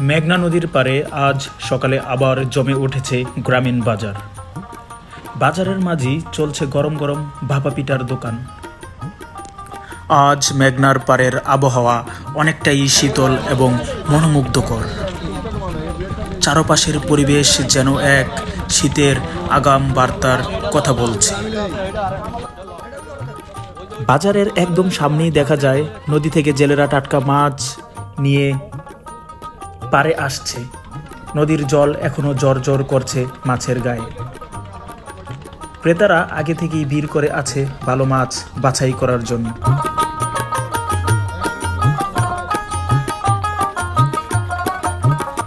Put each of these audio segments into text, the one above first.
মেঘনা নদীর পারে আজ সকালে আবার জমে উঠেছে গ্রামীণ বাজার। বাজারের মাঝি চলছে গরম গরম ভাপা পিঠার দোকান। আজ মেঘনার পাড়ের আবহাওয়া অনেকটাই শীতল এবং মনোমুগ্ধকর। চারপাশের পরিবেশ যেন এক শীতের আগাম বার্তার কথা বলছে। বাজারের একদম সামনেই দেখা যায় নদী থেকে জেলেরা টাটকা মাছ নিয়ে পারে আসছে। নদীর জল এখনও জর্জর করছে মাছের গায়ে। ক্রেতারা আগে থেকেই ভিড় করে আছে ভালো মাছ বাছাই করার জন্য।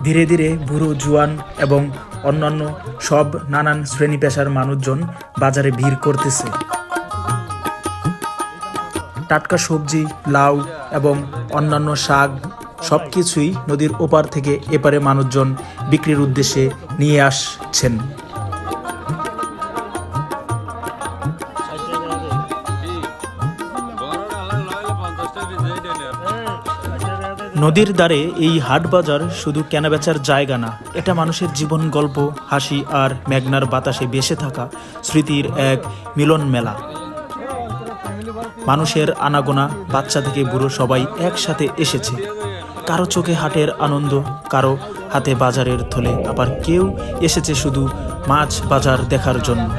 ধীরে ধীরে বুড়ো, জুয়ান এবং অন্যান্য সব নানান শ্রেণি পেশার মানুষজন বাজারে ভিড় করতেছে। টাটকা সবজি, লাউ এবং অন্যান্য শাক সব কিছুই নদীর ওপার থেকে এপারে মানুষজন বিক্রির উদ্দেশ্যে নিয়ে আসছেন। নদীর ধারে এই হাট বাজার শুধু কেনাবেচার জায়গা না, এটা মানুষের জীবন গল্প, হাসি আর মেঘনার বাতাসে বেসে থাকা স্মৃতির এক মিলন মেলা। মানুষের আনাগোনা বাচ্চা থেকে বুড়ো সবাই একসাথে এসেছে। কারও চোখে হাটের আনন্দ, কারও হাতে বাজারের থলে। আবার কেউ এসেছে শুধু মাছ বাজার দেখার জন্য।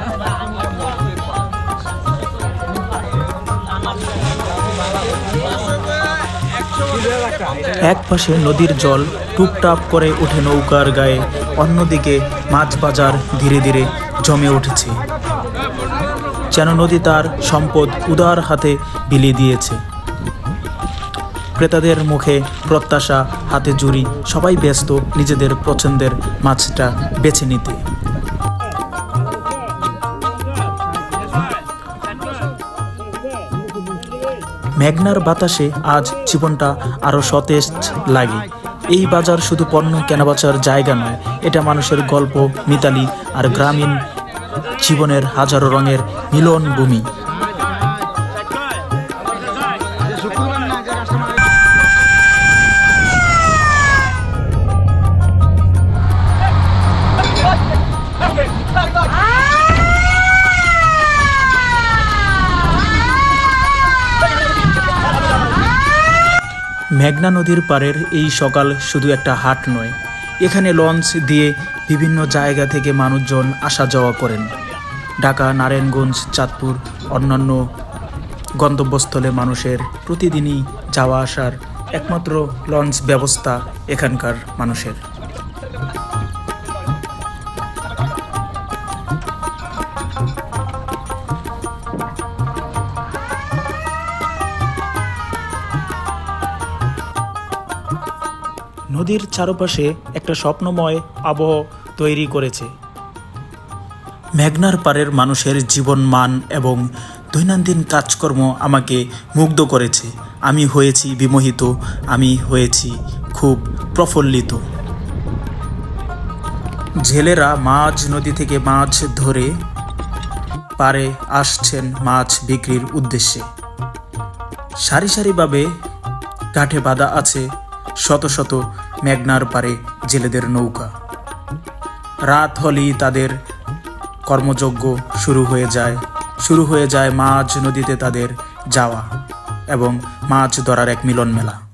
এক পাশে নদীর জল টুপটাপ করে ওঠে নৌকার গায়ে। অন্যদিকে মাছ বাজার ধীরে ধীরে জমে উঠেছে। যেন নদী তার সম্পদ উদার হাতে বিলিয়ে দিয়েছে। ক্রেতাদের মুখে প্রত্যাশা, হাতে জুড়ি, সবাই ব্যস্ত নিজেদের পছন্দের মাছটা বেছে নিতে। মেঘনার বাতাসে আজ জীবনটা আরও সতেজ লাগে। এই বাজার শুধু পণ্য কেনাবেচার জায়গা নয়, এটা মানুষের গল্প, মিতালি আর গ্রামীণ জীবনের হাজারো রঙের মিলন ভূমি মেঘনা নদীর পাড়ের এই সকাল শুধু একটা হাট নয়। এখানে লঞ্চ দিয়ে বিভিন্ন জায়গা থেকে মানুষজন আসা যাওয়া করেন। ঢাকা, নারায়ণগঞ্জ, চাঁদপুর অন্যান্য গন্তব্যস্থলে মানুষের প্রতিদিনই যাওয়া আসার একমাত্র লঞ্চ ব্যবস্থা এখানকার মানুষের। নদীর চারপাশে একটা স্বপ্নময় আবহ তৈরি করেছে। মেঘনার পাড়ের মানুষের জীবন মান এবং দৈনন্দিন কাজকর্ম আমাকে মুগ্ধ করেছে। আমি হয়েছি বিমোহিত, আমি হয়েছি খুব প্রফুল্লিত। জেলেরা মাছ নদী থেকে মাছ ধরে পারে আসছেন মাছ বিক্রির উদ্দেশ্যে। সারি সারিভাবে কাঠে বাঁধা আছে শত শত মেঘনার পারে জেলেদের নৌকা। রাত হলেই তাদের কর্মযজ্ঞ শুরু হয়ে যায়। শুরু হয়ে যায় মাছ নদীতে তাদের যাওয়া এবং মাছ ধরার এক মিলন মেলা